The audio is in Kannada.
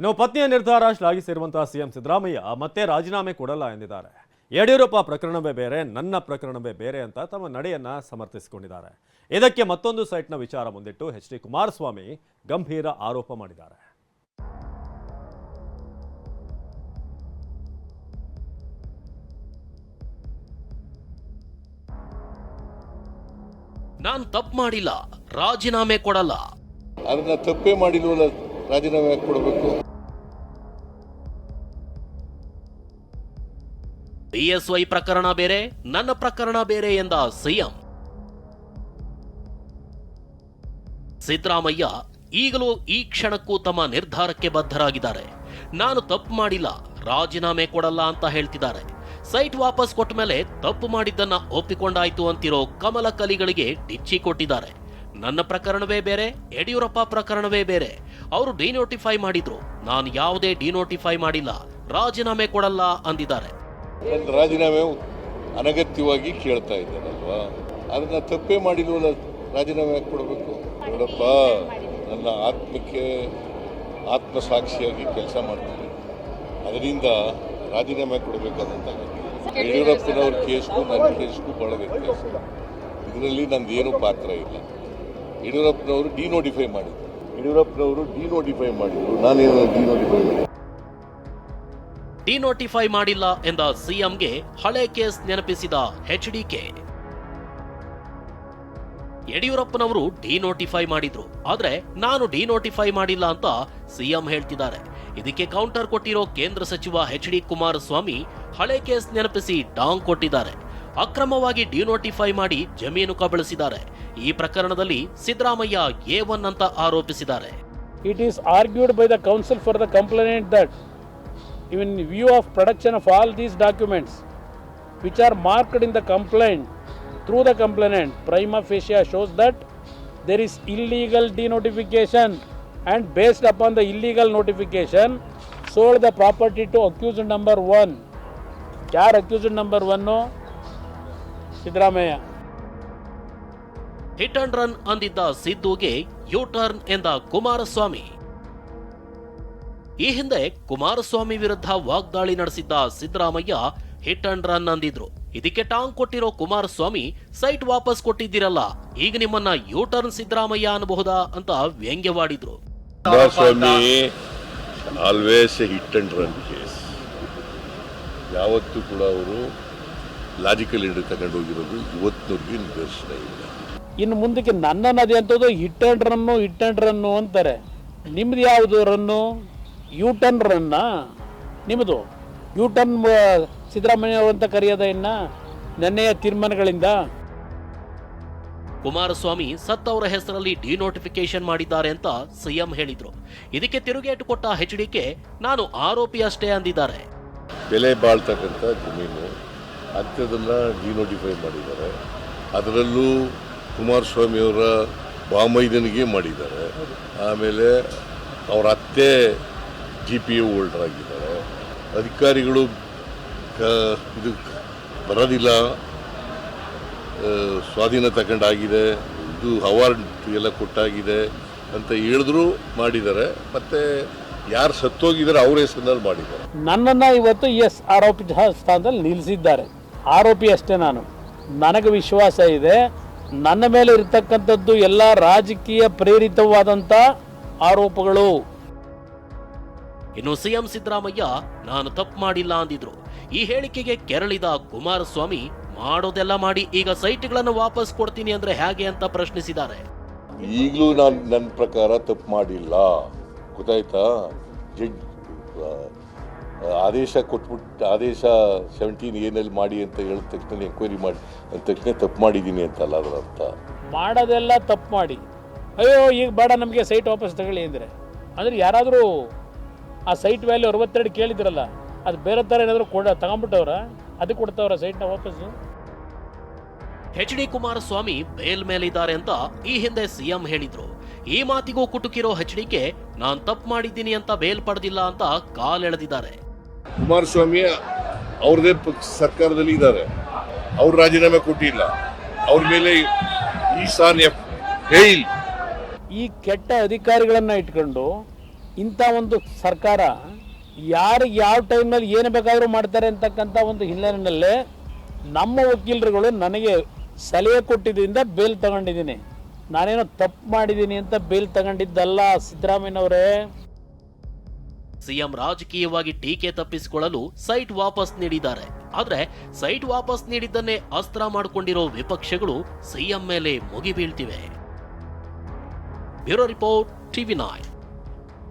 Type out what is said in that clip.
ಇನ್ನು ಪತ್ನಿಯ ನಿರ್ಧಾರ ಶ್ಲಾಘಿಸಿರುವಂತಹ ಸಿಎಂ ಸಿದ್ದರಾಮಯ್ಯ ಮತ್ತೆ ರಾಜೀನಾಮೆ ಕೊಡಲ್ಲ ಎಂದಿದ್ದಾರೆ. ಯಡಿಯೂರಪ್ಪ ಪ್ರಕರಣವೇ ಬೇರೆ ನನ್ನ ಪ್ರಕರಣವೇ ಬೇರೆ ಅಂತ ತಮ್ಮ ನಡೆಯನ್ನ ಸಮರ್ಥಿಸಿಕೊಂಡಿದ್ದಾರೆ. ಇದಕ್ಕೆ ಮತ್ತೊಂದು ಸೈಟ್ನ ವಿಚಾರ ಮುಂದಿಟ್ಟು ಎಚ್ ಡಿ ಕುಮಾರಸ್ವಾಮಿ ಗಂಭೀರ ಆರೋಪ ಮಾಡಿದ್ದಾರೆ. ನಾನು ತಪ್ಪು ಮಾಡಿಲ್ಲ ರಾಜೀನಾಮೆ ಕೊಡಲ್ಲ. ಅದನ್ನ ತಪ್ಪೇ ಮಾಡಿಲ್ವಲ್ಲ ರಾಜೀನಾಮೆ ಕೊಡಬೇಕು? ಬಿಎಸ್ವೈ ಪ್ರಕರಣ ಬೇರೆ, ನನ್ನ ಪ್ರಕರಣ ಬೇರೆ ಎಂದ ಸಿಎಂ. ಸಿದ್ದರಾಮಯ್ಯ ಈಗಲೂ ಈ ಕ್ಷಣಕ್ಕೂ ತಮ್ಮ ನಿರ್ಧಾರಕ್ಕೆ ಬದ್ಧರಾಗಿದ್ದಾರೆ. ನಾನು ತಪ್ಪು ಮಾಡಿಲ್ಲ, ರಾಜೀನಾಮೆ ಕೊಡಲ್ಲ ಅಂತ ಹೇಳ್ತಿದ್ದಾರೆ. ಸೈಟ್ ವಾಪಸ್ ಕೊಟ್ಟ ಮೇಲೆ ತಪ್ಪು ಮಾಡಿದ್ದನ್ನ ಒಪ್ಪಿಕೊಂಡಾಯ್ತು ಅಂತಿರೋ ಕಮಲ ಕಲಿಗಳಿಗೆ ಡಿಚ್ಚಿ ಕೊಟ್ಟಿದ್ದಾರೆ. ನನ್ನ ಪ್ರಕರಣವೇ ಬೇರೆ, ಯಡಿಯೂರಪ್ಪ ಪ್ರಕರಣವೇ ಬೇರೆ. ಅವರು ಡಿನೋಟಿಫೈ ಮಾಡಿದ್ರು. ನಾನು ಯಾವುದೇ ಡಿನೋಟಿಫೈ ಮಾಡಿಲ್ಲ, ರಾಜೀನಾಮೆ ಕೊಡಲ್ಲ ಅಂದಿದ್ದಾರೆ. ನನ್ನ ರಾಜೀನಾಮೆ ಅನಗತ್ಯವಾಗಿ ಕೇಳ್ತಾ ಇದ್ದಾರಲ್ವಾ ಅದನ್ನ ತಪ್ಪೇ ಮಾಡಿಲ್ವಲ್ಲ ರಾಜೀನಾಮೆ ಯಾಕೆ ಕೊಡಬೇಕು? ನೋಡಪ್ಪ, ನನ್ನ ಆತ್ಮಕ್ಕೆ ಆತ್ಮಸಾಕ್ಷಿಯಾಗಿ ಕೆಲಸ ಮಾಡ್ತೀನಿ ಅದರಿಂದ ರಾಜೀನಾಮೆ ಕೊಡಬೇಕಾದಂತ ಯಡಿಯೂರಪ್ಪನವ್ರ ಕೇಸ್ಗೂ ನನ್ನ ಕೇಸ್ಗೂ ಭಾಳ ವ್ಯತ್ಯಾಸ. ಇದರಲ್ಲಿ ಏನೂ ಪಾತ್ರ ಇಲ್ಲ. ಯಡಿಯೂರಪ್ಪನವರು ಡಿನೋಟಿಫೈ ಮಾಡಿದ್ರು. ಯಡಿಯೂರಪ್ಪನವರು ಡಿನೋಟಿಫೈ ಮಾಡಿದ್ರು. ನಾನೇನು ಡಿನೋಟಿಫೈ ಮಾಡಿದ್ರು ಡಿನೋಟಿಫೈ ಮಾಡಿಲ್ಲ ಎಂದ ಸಿಎಂಗೆ ಹಳೆ ಕೇಸ್ ನೆನಪಿಸಿದ ಎಚ್ಡಿಕೆ ಯಡಿಯೂರಪ್ಪನವರು ಡಿನೋಟಿಫೈ ಮಾಡಿದ್ರು. ಆದ್ರೆ ನಾನು ಡಿನೋಟಿಫೈ ಮಾಡಿಲ್ಲ ಅಂತ ಸಿಎಂ ಹೇಳ್ತಿದ್ದಾರೆ. ಇದಕ್ಕೆ ಕೌಂಟರ್ ಕೊಟ್ಟಿರೋ ಕೇಂದ್ರ ಸಚಿವ ಎಚ್ ಡಿ ಕುಮಾರಸ್ವಾಮಿ ಹಳೆ ಕೇಸ್ ನೆನಪಿಸಿ ಡಾಂಗ್ ಕೊಟ್ಟಿದ್ದಾರೆ. ಅಕ್ರಮವಾಗಿ ಡಿನೋಟಿಫೈ ಮಾಡಿ ಜಮೀನು ಕಬಳಿಸಿದ್ದಾರೆ. ಈ ಪ್ರಕರಣದಲ್ಲಿ ಸಿದ್ದರಾಮಯ್ಯ ಎ ಒನ್ ಅಂತ ಆರೋಪಿಸಿದ್ದಾರೆ. It is argued by the council for the complaint complainant that in view of production of all these documents which are marked in the complaint through the complainant prima facie shows that there is illegal denotification and based upon the illegal notification sold the property to accused number 1 ಯಾರು accused number 1 Siddaramaiah hit and run ಅಂದಿದ್ದ ಸಿದ್ದುಗೆ ಯು ಟರ್ನ್ ಎಂದ ಕುಮಾರಸ್ವಾಮಿ ಈ ಹಿಂದೆ ಕುಮಾರಸ್ವಾಮಿ ವಿರುದ್ಧ ವಾಗ್ದಾಳಿ ನಡೆಸಿದ್ದ ಸಿದ್ದರಾಮಯ್ಯ ಹಿಟ್ ಅಂಡ್ ರನ್ ಅಂದಿದ್ರು. ಇದಕ್ಕೆ ಟಾಂಗ್ ಕೊಟ್ಟಿರೋ ಕುಮಾರಸ್ವಾಮಿ ಸೈಟ್ ವಾಪಸ್ ಕೊಟ್ಟಿದ್ದೀರಲ್ಲ ಈಗ ನಿಮ್ಮನ್ನ ಯು ಟರ್ನ್ ಸಿದ್ದರಾಮಯ್ಯ ಅನ್ನಬಹುದಾ ಅಂತ ವ್ಯಂಗ್ಯವಾಡಿದ್ರು. Kumaraswamy always hit and run case ಯಾವತ್ತೂ ಕೂಡ ಅವರು ಲಾಜಿಕಲ್ ಎಂಡ್ ತಗೊಂಡು ಹೋಗಿರೋದು ಇವತ್ತಿನವ್ರಿಗೆ ನಿದರ್ಶನ ಇಲ್ಲ. ಇನ್ನು ಮುಂದಕ್ಕೆ ನನ್ನ ನದಿ ಅಂತದ್ದು hit and run hit and run ಅಂತಾರೆ. ನಿಮ್ದು ಯಾವುದು ರನ್ನು ಯು ಟರ್ನ್ ರನ್ನ ನಿಮ್ಮದು. ಯು ಟರ್ನ್ ಸಿದ್ದರಾಮಯ್ಯ ಅವರು ಅಂತ ಕರೆಯೋದ ಇನ್ನ ನೆನ್ನೆಯ ತೀರ್ಮಾನಗಳಿಂದ. ಕುಮಾರಸ್ವಾಮಿ ಸತ್ತವರ ಹೆಸರಲ್ಲಿ ಡಿನೋಟಿಫಿಕೇಶನ್ ಮಾಡಿದ್ದಾರೆ ಅಂತ ಸಿಎಂ ಹೇಳಿದ್ರು. ಇದಕ್ಕೆ ತಿರುಗೇಟು ಕೊಟ್ಟ ಎಚ್ಡಿಕೆ ನಾನು ಆರೋಪಿ ಅಷ್ಟೇ ಅಂದಿದ್ದಾರೆ. ಬೆಲೆ ಬಾಳ್ತಕ್ಕಂಥ ಜಮೀನು ಅಂಥದನ್ನು ಡಿನೋಟಿಫೈ ಮಾಡಿದ್ದಾರೆ. ಅದರಲ್ಲೂ ಕುಮಾರಸ್ವಾಮಿಯವರ ಬಾಮೈದನಿಗೆ ಮಾಡಿದ್ದಾರೆ. ಆಮೇಲೆ ಅವರ ಅತ್ತೆ ಜಿ ಪಿ ಯು ಹೋಲ್ಡರ್ ಆಗಿದ್ದಾರೆ ಅಧಿಕಾರಿಗಳು ಇದು ಬರೋದಿಲ್ಲ. ಸ್ವಾಧೀನ ತಗೊಂಡಾಗಿದೆ ಇದು ಅವಾರ್ಡ್ ಎಲ್ಲ ಕೊಟ್ಟಾಗಿದೆ ಅಂತ ಹೇಳಿದ್ರು, ಮಾಡಿದ್ದಾರೆ. ಮತ್ತು ಯಾರು ಸತ್ತೋಗಿದ್ದಾರೆ, ಅವ್ರ ಹೆಸರಿನಲ್ಲಿ ಮಾಡಿದ್ದಾರೆ. ನನ್ನನ್ನು ಇವತ್ತು ಎಸ್ ಆರೋಪಿ ಸ್ಥಾನದಲ್ಲಿ ನಿಲ್ಲಿಸಿದ್ದಾರೆ. ಆರೋಪಿ ಅಷ್ಟೇ ನಾನು. ನನಗೆ ವಿಶ್ವಾಸ ಇದೆ. ನನ್ನ ಮೇಲೆ ಇರತಕ್ಕಂಥದ್ದು ಎಲ್ಲ ರಾಜಕೀಯ ಪ್ರೇರಿತವಾದಂಥ ಆರೋಪಗಳು. ಇನ್ನು ಸಿಎಂ ಸಿದ್ದರಾಮಯ್ಯ ನಾನು ತಪ್ಪು ಮಾಡಿಲ್ಲ ಅಂದಿದ್ರು. ಈ ಹೇಳಿಕೆಗೆ ಕೆರಳಿದ ಕುಮಾರಸ್ವಾಮಿ ಮಾಡೋದೆಲ್ಲ ಮಾಡಿ ಈಗ ಸೈಟ್ಗಳನ್ನು ವಾಪಸ್ ಕೊಡ್ತೀನಿ ಅಂದ್ರೆ ಹೇಗೆ ಅಂತ ಪ್ರಶ್ನಿಸಿದ್ದಾರೆ. ಈಗಲೂ ನಾನು ನನ್ನ ಪ್ರಕಾರ ತಪ್ಪು ಮಾಡಿಲ್ಲ. ಗೊತ್ತಾಯ್ತಾ? ಜಡ್ಜ್ ಆದೇಶ ಕೊಟ್ಬಿಟ್ಟು ಆದೇಶ ಸೆವೆಂಟೀನ್ ಏನಲ್ಲಿ ಮಾಡಿ ಅಂತ ಹೇಳಿದ ತಕ್ಷಣ ಎಂಕ್ವೈರಿ ಮಾಡಿ ಅಂದ ತಕ್ಷಣ ತಪ್ಪು ಮಾಡಿದ್ದೀನಿ ಅಂತಲ್ಲ ಅದರ ಅರ್ಥ? ಮಾಡೋದೆಲ್ಲ ತಪ್ಪು ಮಾಡಿ. ಅಯ್ಯೋ ಈಗ ಬೇಡ ನಮಗೆ ಸೈಟ್ ವಾಪಸ್ ತಗೊಳ್ಳಿ ಅಂದರೆ. ಅಂದರೆ ಯಾರಾದರೂ ಆ ಸೈಟ್ ವ್ಯಾಲ್ಯೂ ಅರವತ್ತೆರಡು ಕೇಳಿದ್ರಲ್ಲ ಅದು ಬೇರೆ ಥರ ಏನಾದರೂ ಕೊಡ ತಗೊಂಬಿಟ್ಟವ್ರ ಅದು ಕೊಡ್ತಾವ್ರ ಸೈಟ್ನ ವಾಪಸ್ಸು? ಎಚ್ ಡಿ ಕುಮಾರಸ್ವಾಮಿ ಬೇಲ್ ಮೇಲಿದ್ದಾರೆ ಅಂತ ಈ ಹಿಂದೆ ಸಿಎಂ ಹೇಳಿದ್ರು. ಈ ಮಾತಿಗೂ ಕುಟುಕಿರೋ ಹಚ್ಚಡಿಗೆ ನಾನು ತಪ್ಪು ಮಾಡಿದ್ದೀನಿ ಅಂತ ಬೇಲ್ ಪಡೆದಿಲ್ಲ ಅಂತ ಕಾಲೆಳೆದಿದ್ದಾರೆ ಕುಮಾರಸ್ವಾಮಿ ಅವ್ರದೇ ಸರ್ಕಾರದಲ್ಲಿ ಇದ್ದಾರೆ. ಅವ್ರು ರಾಜೀನಾಮೆ ಕೊಟ್ಟಿಲ್ಲ. ಅವ್ರ ಮೇಲೆ ಈ ಸಾನ್ ಎಫ್ ಹೇಲ್ ಈ ಕೆಟ್ಟ ಅಧಿಕಾರಿಗಳನ್ನ ಇಟ್ಕೊಂಡು ಇಂಥ ಒಂದು ಸರ್ಕಾರ ಯಾರಿಗೆ ಯಾವ ಟೈಮ್ನಲ್ಲಿ ಏನು ಬೇಕಾದರೂ ಮಾಡ್ತಾರೆ ಅಂತಕ್ಕಂಥ ಒಂದು ಹಿನ್ನೆಲೆಯಲ್ಲೇ ನಮ್ಮ ವಕೀಲರುಗಳು ನನಗೆ ಸಲಹೆ ಕೊಟ್ಟಿದ್ದರಿಂದ ಬೇಲ್ ತಗೊಂಡಿದ್ದೀನಿ. ನಾನೇನೋ ತಪ್ಪು ಮಾಡಿದ್ದೀನಿ ಅಂತ ಬೇಲ್ ತಗೊಂಡಿದ್ದಲ್ಲ ಸಿದ್ದರಾಮಯ್ಯನವರೇ. ಸಿಎಂ ರಾಜಕೀಯವಾಗಿ ಟೀಕೆ ತಪ್ಪಿಸಿಕೊಳ್ಳಲು ಸೈಟ್ ವಾಪಸ್ ನೀಡಿದ್ದಾರೆ. ಆದ್ರೆ ಸೈಟ್ ವಾಪಸ್ ನೀಡಿದ್ದನ್ನೇ ಅಸ್ತ್ರ ಮಾಡಿಕೊಂಡಿರೋ ವಿಪಕ್ಷಗಳು ಸಿಎಂ ಮೇಲೆ ಮುಗಿಬೀಳ್ತಿವೆ. Bureau report TV nine